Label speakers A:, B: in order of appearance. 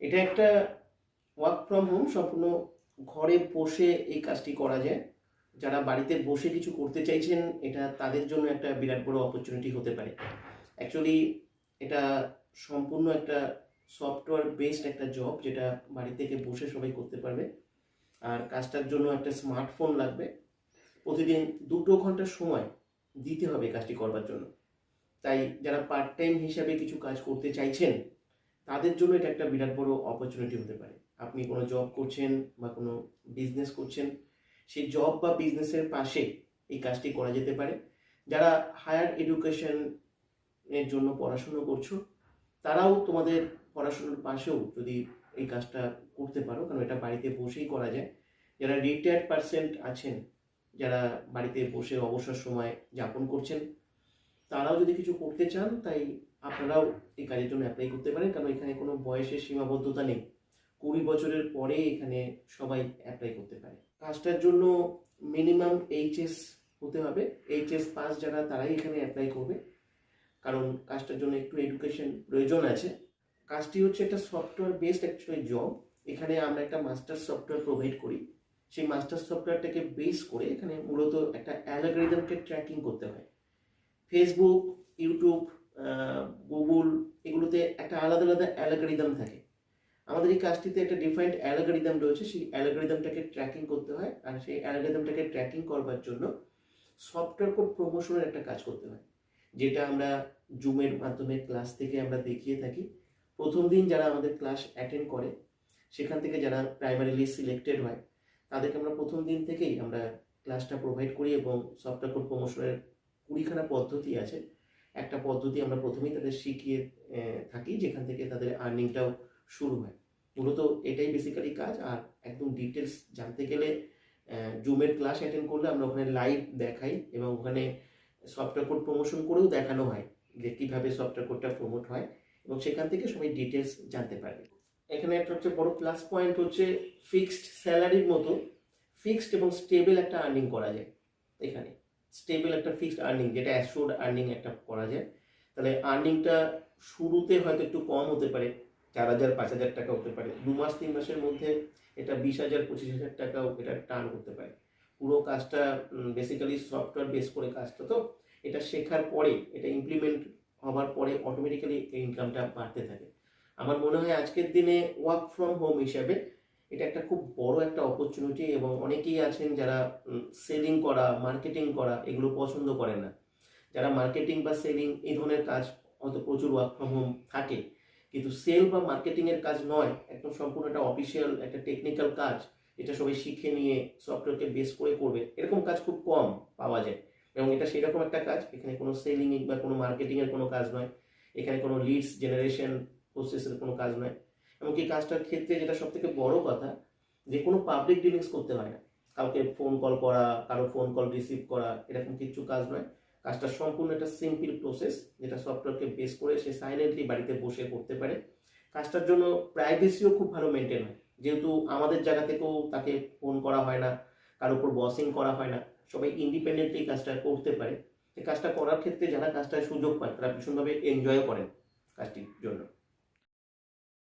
A: এটা একটা work from home সম্পূর্ণ ঘরে বসে এই কাজটি করা যায়। যারা বাড়িতে বসে কিছু করতে চাইছেন, এটা তাদের জন্য একটা বিরাট বড় অপরচুনিটি হতে পারে। অ্যাকচুয়ালি এটা সম্পূর্ণ একটা সফটওয়্যার বেসড একটা জব যেটা বাড়ি থেকে বসে সবাই করতে পারবে। আর কাজটার জন্য একটা স্মার্টফোন লাগবে। প্রতিদিন দুটো ঘণ্টা সময় দিতে হবে কাজটি করবার জন্য। তাই যারা পার্ট টাইম হিসাবে কিছু কাজ করতে চাইছেন তাদের জন্য এটা একটা বিরাট বড় অপরচুনিটি হতে পারে। আপনি কোনো জব করছেন বা কোনো বিজনেস করছেন, সেই জব বা বিজনেসের পাশে এই কাজটি করা যেতে পারে। যারা হায়ার এডুকেশন এর জন্য পড়াশুনো করছ, তারাও তোমাদের পড়াশোনার পাশেও যদি এই কাজটা করতে পারো, কারণ এটা বাড়িতে বসেই করা যায়। যারা রিটায়ার্ড পার্সেন্ট আছেন, যারা বাড়িতে বসে অবসর সময় যাপন করছেন তারাও যদি কিছু করতে চান, তাই আপনারাও এই কাজের জন্য অ্যাপ্লাই করতে পারেন। কারণ এখানে কোনো বয়সের সীমাবদ্ধতা নেই। কুড়ি বছরের পরে এখানে সবাই অ্যাপ্লাই করতে পারে। কাজটার জন্য মিনিমাম এইচএস হতে হবে। এইচএস পাস যারা, তারাই এখানে অ্যাপ্লাই করবে। কারণ কাজটার জন্য একটু এডুকেশন প্রয়োজন আছে। কাজটি হচ্ছে একটা সফটওয়্যার বেসড অ্যাকচুয়ালি জব এখানে আমরা একটা মাস্টার সফটওয়্যার প্রোভাইড করি। সেই মাস্টার সফটওয়্যারটাকে বেস করে এখানে মূলত একটা অ্যালগোরিদমকে ট্র্যাকিং করতে হয়। ফেসবুক ইউটিউব গুগল এগুলোতে একটা আলাদা আলাদা অ্যালগোরিদম থাকে। আমাদের এই কাজটিতে একটা ডিফারেন্ট অ্যালগোরিদম রয়েছে, সেই অ্যালগোরিদমটাকে ট্র্যাকিং করতে হয়, আর সেই অ্যালগোরিদমটাকে ট্র্যাকিং করবার জন্য সফটওয়্যার কোড প্রমোশনের একটা কাজ করতে হয়, যেটা আমরা জুমের মাধ্যমে ক্লাস থেকে আমরা দেখিয়ে থাকি। প্রথম দিন যারা আমাদের ক্লাস অ্যাটেন্ড করে, সেখান থেকে যারা প্রাইমারিলি সিলেক্টেড হয়, তাদেরকে আমরা প্রথম দিন থেকেই আমরা ক্লাসটা প্রোভাইড করি এবং সফটওয়্যার কোড প্রমোশনের কুড়িখানা পদ্ধতি আছে। একটা পদ্ধতি আমরা প্রথমেই তাদের শিখিয়ে থাকি, যেখান থেকে তাদের আর্নিংটাও শুরু হয়। মূলত এটাই বেসিক্যালি কাজ। আর একদম ডিটেলস জানতে গেলে জুমের ক্লাস অ্যাটেন্ড করলে আমরা ওখানে লাইভ দেখাই এবং ওখানে সফটওয়্যার কোড প্রমোশন করেও দেখানো হয় যে কীভাবে সফটওয়্যার কোডটা প্রমোট হয় এবং সেখান থেকে সবাই ডিটেলস জানতে পারবে। এখানে একটা হচ্ছে বড় প্লাস পয়েন্ট হচ্ছে ফিক্সড স্যালারির মতো। ফিক্সড এবং স্টেবল একটা আর্নিং করা যায় এখানে। স্টেবল একটা ফিক্সড আর্নিং যেটা অ্যাসোর্ড আর্নিং একটা করা যায়। তাহলে আর্নিংটা শুরুতে হয়তো একটু কম হতে পারে, চার হাজার, পাঁচ হাজার টাকা হতে পারে। দু মাস, তিন মাসের মধ্যে এটা বিশ হাজার, পঁচিশ হাজার টাকাও এটা টার্ন করতে পারে। পুরো কাজটা বেসিক্যালি সফটওয়্যার বেস করে কাজটা তো, এটা শেখার পরে, এটা ইমপ্লিমেন্ট হওয়ার পরে অটোমেটিক্যালি ইনকামটা বাড়তে থাকে। আমার মনে হয় আজকের দিনে ওয়ার্ক ফ্রম হোম হিসাবে এটা একটা খুব বড় একটা অপরচুনিটি এবং অনেকেই আছেন যারা সেলিং করা মার্কেটিং করা, এগুলো পছন্দ করে না। যারা মার্কেটিং বা সেলিং এই ধরনের কাজ হয়তো প্রচুর ওয়ার্ক ফ্রম হোম থাকে। কিন্তু সেল বা মার্কেটিং এর কাজ নয়, একদম সম্পূর্ণ একটা অফিসিয়াল একটা টেকনিক্যাল কাজ, এটা সবাই শিখে নিয়ে সফটওয়্যারকে বেস করে করবে। এরকম কাজ খুব কম পাওয়া যায়। এবং এটা সেরকম একটা কাজ, এখানে কোনো সেলিং বা কোনো মার্কেটিং এর কোনো কাজ নয়। এখানে কোনো লিডস জেনারেশন প্রসেসের কোনো কাজ নয়। এমনকি কাজটার ক্ষেত্রে যেটা সব থেকে বড় কথা, যে কোনো পাবলিক ডিলিংস করতে হয় না। কাউকে ফোন কল করা, কারও ফোন কল রিসিভ করা, এরকম কিছু কাজ নয়। কাজটা সম্পূর্ণ একটা সিম্পল প্রসেস যেটা সফটওয়্যারকে বেস করে সে সাইলেন্টলি বাড়িতে বসে করতে পারে। কাজটার জন্য প্রাইভেসিও খুব ভালো মেনটেন হয়। যেহেতু আমাদের জায়গা থেকেও তাকে ফোন করা হয় না কারোর উপর বসিং করা হয় না, সবাই ইন্ডিপেন্ডেন্টলি কাজটা করতে পারে। এই কাজটা করার ক্ষেত্রে যারা কাজটায় সুযোগ পায়, তারা ভীষণভাবে এনজয়ও করেন কাজটির জন্য।